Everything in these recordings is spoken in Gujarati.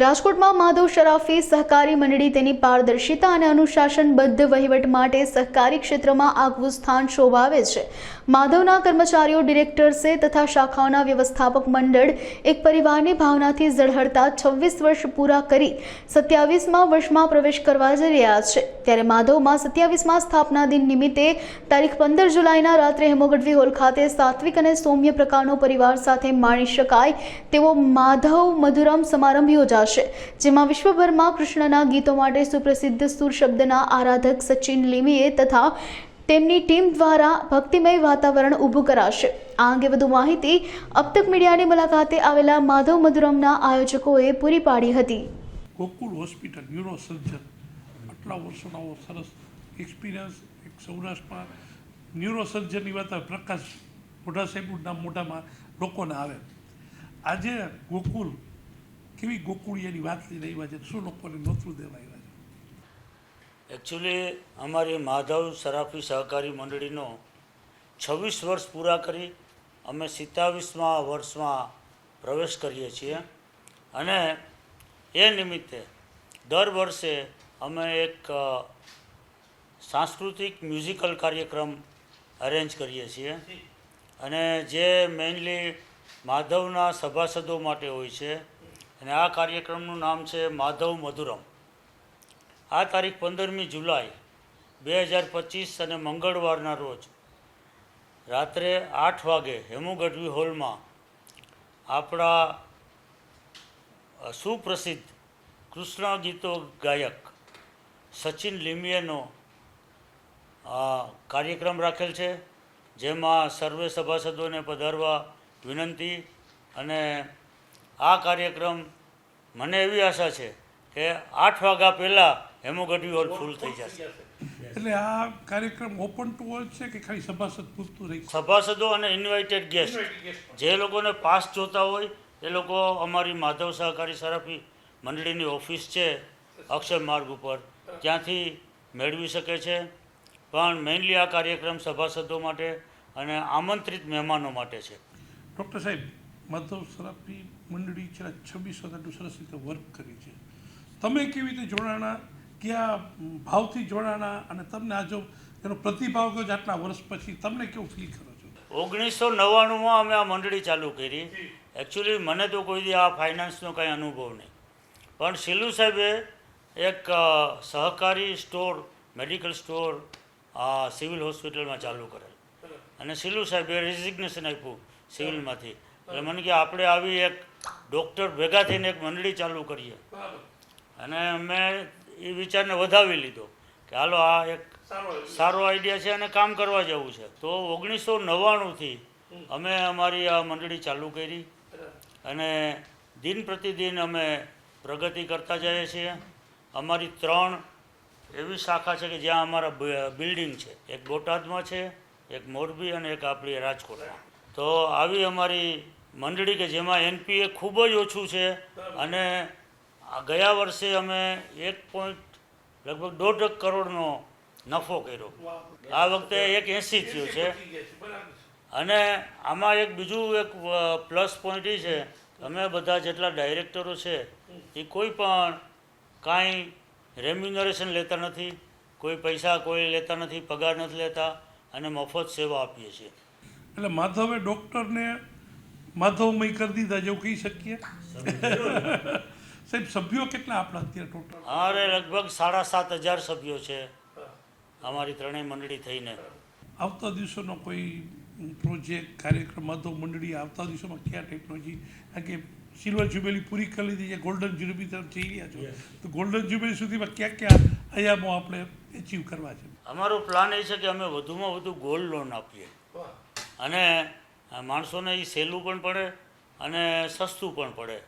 રાજકોટમાં માધવ શરાફી સહકારી મંડળી તેની પારદર્શિતા અને અનુશાસનબદ્ધ વહીવટ માટે સહકારી ક્ષેત્રમાં આગવું સ્થાન શોભાવે છે. માધવના કર્મચારીઓ, ડિરેક્ટર્સે તથા શાખાઓના વ્યવસ્થાપક મંડળ એક પરિવારની ભાવનાથી ઝળહળતા છવ્વીસ વર્ષ પૂરા કરી સત્યાવીસમાં વર્ષમાં પ્રવેશ કરવા જઈ રહ્યા છે. ત્યારે માધવમાં સત્યાવીસમાં સ્થાપના દિન નિમિત્તે તારીખ પંદર જુલાઈના રાત્રે હેમોગઢવી હોલ ખાતે સાત્વિક અને સૌમ્ય પ્રકારનો પરિવાર સાથે માણી શકાય તેવો માધવ મધુરમ સમારંભ યોજાશે. જેમાં વિશ્વભરમાં કૃષ્ણના ગીતો માટે સુપ્રસિદ્ધ સુર શબ્દના આરાધક સચિન લીમીએ તથા તેમની ટીમ દ્વારા ભક્તિમય વાતાવરણ ઊભું કરાશે. આ અંગે વધુ માહિતી અબતક મીડિયાની મુલાકાતે આવેલા માધવ મધુરમના આયોજકોએ પૂરી પાડી હતી. ગોકુલ હોસ્પિટલ ન્યુરો સર્જન આટલા વર્ષોનો સરસ એક્સપિરિયન્સ. એક સૌરાષ્ટ્રમાં ન્યુરો સર્જનની વાત પ્રકાશ મોઢા સાહેબનું નામ મોઢામાં લોકોને આવે. આજે ગોકુલ કેવી ગોકુળિયાની વાત લઈને આવ્યા છે? શું લોકોને નોતરું દેવા આવ્યા છે? એકચ્યુઅલી અમારી માધવ સરાફી સહકારી મંડળીનો છવ્વીસ વર્ષ પૂરા કરી અમે સિત્તાવીસમાં વર્ષમાં પ્રવેશ કરીએ છીએ. અને એ નિમિત્તે દર વર્ષે અમે એક સાંસ્કૃતિક મ્યુઝિકલ કાર્યક્રમ અરેન્જ કરીએ છીએ. અને જે મેઇનલી માધવના સભાસદો માટે હોય છે અને આ કાર્યક્રમનું નામ છે માધવ મધુરમ. આ તારીખ પંદરમી જુલાઈ બે હજાર પચીસ અને મંગળવારના રોજ રાત્રે આઠ વાગે હેમુ ગઢવી હોલમાં આપણા સુપ્રસિદ્ધ કૃષ્ણ ગીતો ગાયક સચિન લીમિયાનો કાર્યક્રમ રાખેલ છે, જેમાં સર્વે સભાસદોને પધારવા વિનંતી અને આ કાર્યક્રમ મને એવી આશા છે કે આઠ વાગ્યા પહેલાં હેમોગઢવી હોલ ફૂલ થઈ જશે. એટલે આ કાર્યક્રમ ઓપન ટુ ઓલ છે કે ખાલી સભાસદ પૂરતું રહી સભાસદો અને ઇન્વાઇટેડ ગેસ્ટ જે લોકોને પાસ જોતા હોય એ લોકો અમારી માધવ સહકારી સરાફી મંડળીની ઓફિસ છે અક્ષર માર્ગ ઉપર. ત્યાંથી મેળવી શકે છે. પણ મેઇનલી આ કાર્યક્રમ સભાસદો માટે અને આમંત્રિત મહેમાનો માટે છે. ડૉક્ટર સાહેબ માધવ સરાફી મંડળી છેલ્લા છવ્વીસ વર્ષ સરસ રીતે વર્ક કરી છે. તમે કેવી રીતે જોડાણા, કયા ભાવથી જોડાણા અને તમને આજો એનો પ્રતિભાવ કયો આટલા વર્ષ પછી? તમને કેવું ફીલ કરો છો? ઓગણીસો નવ્વાણુંમાં અમે આ મંડળી ચાલુ કરી. એકચ્યુઅલી મને તો કોઈ દી આ ફાઇનાન્સનો કાંઈ અનુભવ નહીં. પણ શિલુ સાહેબે એક સહકારી સ્ટોર મેડિકલ સ્ટોર સિવિલ હોસ્પિટલમાં ચાલુ કરેલ. અને શિલુ સાહેબે રેઝિગ્નેશન આપ્યું સિવિલમાંથી. એટલે મને કે આપણે આવી એક ડૉક્ટર ભેગા થઈને એક મંડળી ચાલુ કરીએ. અને મેં એ વિચારને વધાવી લીધો કે હાલો આ એક સારો આઈડિયા છે અને કામ કરવા જેવું છે. તો ઓગણીસો નવ્વાણુંથી અમે અમારી આ મંડળી ચાલુ કરી. અને દિન પ્રતિદિન અમે પ્રગતિ કરતા જઈએ છીએ. અમારી ત્રણ એવી શાખા છે કે જ્યાં અમારા બિલ્ડિંગ છે. એક બોટાદમાં છે એક મોરબી અને એક આપણી રાજકોટમાં. તો આવી અમારી મંડળી કે જેમાં એનપીએ ખૂબ જ ઓછું છે અને ગયા વર્ષે અમે એક પોઈન્ટ લગભગ દોઢ કરોડનો નફો કર્યો. આ વખતે એક એંસી થયો છે. અને આમાં એક બીજું એક પ્લસ પોઈન્ટ એ છે, અમે બધા જેટલા ડાયરેક્ટરો છે એ કોઈ પણ કાંઈ રેમ્યુનરેશન લેતા નથી, કોઈ પૈસા કોઈ લેતા નથી, પગાર નથી લેતા, અને મફત સેવા આપીએ છીએ. એટલે માધવે ડૉક્ટરને માધવમય કરી દીધા જેવું કહી શકીએ? સાહેબ સભ્યો કેટલા આપણા અત્યારે ટોટલ અરે લગભગ સાડા સાત હજાર સભ્યો છે. અમારી ત્રણેય મંડળી થઈને. આવતા દિવસોનો કોઈ પ્રોજેક્ટ કાર્યક્રમ માધવ મંડળી આવતા દિવસોમાં કયા ટેકનોલોજી કારણ કે સિલ્વર જ્યુબેલી પૂરી કરી લીધી છે ગોલ્ડન જ્યુબેલી તરફ જઈ રહ્યા છો. તો ગોલ્ડન જ્યુબેલી સુધીમાં ક્યાં ક્યાં આયામો આપણે એચીવ કરવા છે? અમારો પ્લાન એ છે કે અમે વધુમાં વધુ ગોલ્ડ લોન આપીએ. અને માણસોને એ સહેલું પણ પડે અને સસ્તું પણ પડે.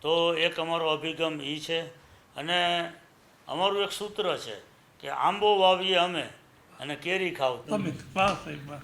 તો એક અમારો અભિગમ એ છે. અને અમારું એક સૂત્ર છે કે આંબો વાવીએ અમે અને કેરી ખાવ. તમે વાહ સાહેબ વાહ